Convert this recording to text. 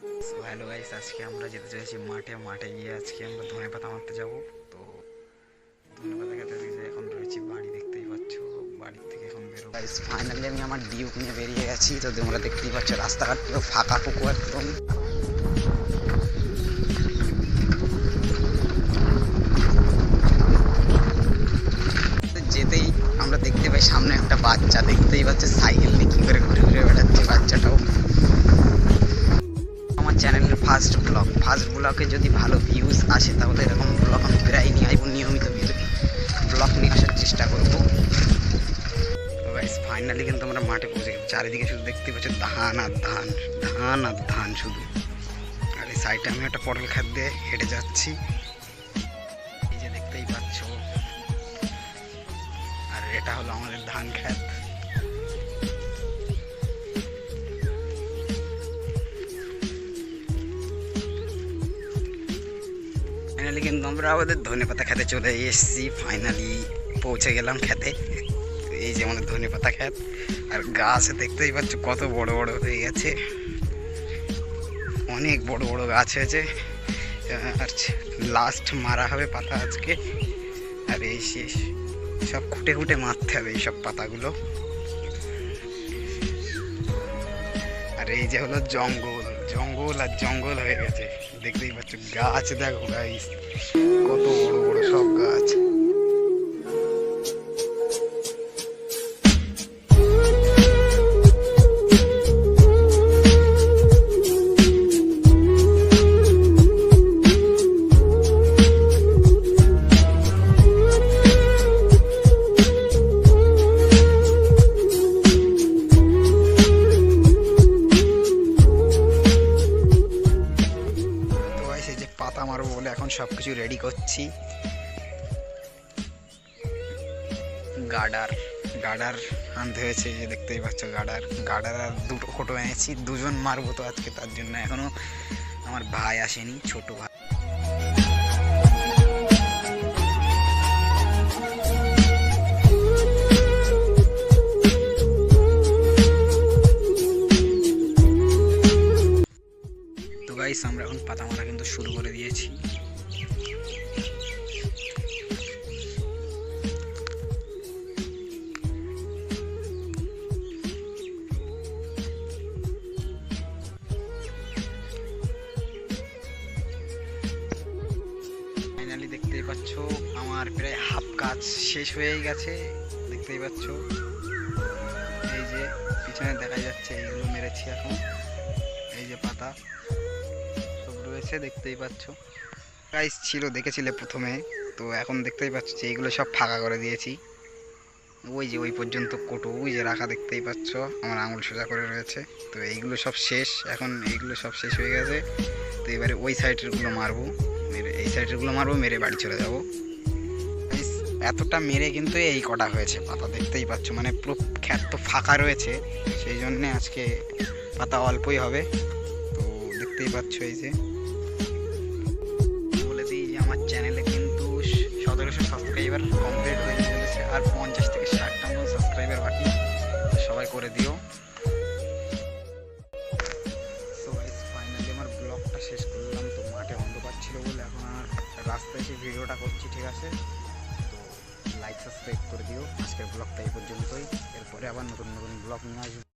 Hello guys আজকে আমরা যেতে চলেছি মাঠে। মাঠে গিয়ে আজকে আমরা ধনে পাতা মারতে যাব। তো ধনে পাতা খেতে দিয়েছে এখন রয়েছি বাড়ি, দেখতেই পাচ্ছ। বাড়ির থেকে এখন বেরো গাইস ফাইনালি আমি আমার ডিউক নিয়ে বেরিয়ে গেছি। তো তোমরা দেখতেই পাচ্ছ, রাস্তাঘাট পুরো ফাঁকা ফুকো একদম। যেতেই আমরা দেখতে পাই সামনে একটা বাচ্চা। দেখতেই পাচ্ছে, সাইকেল নিয়ে কী করে ঘুরে ঘুরে বেড়াচ্ছে বাচ্চাটাও। চ্যানেলের ফার্স্ট ব্লগ ফার্স্ট ব্লগে যদি ভালো ভিউজ আসে, তাহলে এরকম ব্লগ আমি প্রায় নিয়ে আসব। নিয়মিত ব্লগ নিয়ে আসার চেষ্টা করব। ফাইনালি কিন্তু আমরা মাঠে পৌঁছে গেছি চারিদিকে শুধু দেখতে পাচ্ছি, ধান আর ধান ধান আর ধান শুধু। আর এই সাইডে আমি একটা পটল খাত দিয়ে হেঁটে যাচ্ছি। এই যে দেখতেই পাচ্ছ। আর এটা হলো আমাদের ধান খেত আমরা আমাদের ধনে পাতা খেতে চলে এসেছি ফাইনালি পৌঁছে গেলাম খেতে। এই যে আমাদের ধনে পাতা খেত, আর গাছ দেখতেই পাচ্ছ কত বড় বড় হয়ে গেছে। অনেক বড় বড় গাছ হয়েছে। আর লাস্ট মারা হবে পাতা আজকে। আর এই শেষ। সব খুঁটে খুঁটে মারতে হবে এইসব পাতাগুলো। আর এই যে হলো জঙ্গল। জঙ্গল আর জঙ্গল হয়ে গেছে। দেখতেই পাচ্ছ, গাছ দেখো গাইস কত বড় বড় সব গাছ। সব কিছু রেডি করছি। গার্ডার গার্ডার আনতে হয়েছে যে দেখতেই পাচ্ছ গার্ডার গার্ডার আর দুটো ফটো এনেছি, দুজন মারবো তো আজকে, তার জন্য এখনও আমার ভাই আসেনি, ছোট ভাই। তো গাইস আমরা এখন পাতা মারা কিন্তু শুরু করে দিয়েছি। পাচ্ছ। আমার প্রায় হাফ কাজ শেষ হয়েই গেছে, দেখতেই পাচ্ছ। এই যে পিছনে দেখা যাচ্ছে, এইগুলো মেরেছি এখন। এই যে পাতা, সব রয়েছে, দেখতেই পাচ্ছ। গাইস ছিল, দেখেছিলে প্রথমে, তো এখন দেখতেই পাচ্ছ যে এইগুলো সব ফাঁকা করে দিয়েছি। ওই যে ওই পর্যন্ত কোটো, ওই যে রাখা দেখতেই পাচ্ছ, আমার আঙুল সোজা করে রয়েছে। তো এইগুলো সব শেষ, এখন এইগুলো সব শেষ হয়ে গেছে। তো এবারে ওই সাইডেরগুলো মারবো। মেরে এই সাইডেরগুলো মারবো, মেরে বাড়ি চলে যাব। এতটা মেরে কিন্তু এই কটা হয়েছে, পাতা দেখতেই পাচ্ছ। মানে পুরো খ্যাত তো ফাঁকা রয়েছে, সেই জন্যে আজকে পাতা অল্পই হবে। তো দেখতেই পাচ্ছ এই যে। বলে দিই যে আমার চ্যানেলে কিন্তু সতেরোশো সাবস্ক্রাইবার কমপ্লিট হয়ে চলেছে আর পঞ্চাশ থেকে ষাটটা মতো সাবস্ক্রাইবার বাকি সবাই করে দিও। ভিডিওটা করছি, ঠিক আছে? তো লাইক সাবস্ক্রাইব করে দিও। আজকের ব্লগটা এই পর্যন্তই। এরপরে আবার নতুন নতুন ব্লগ নিয়ে আসব।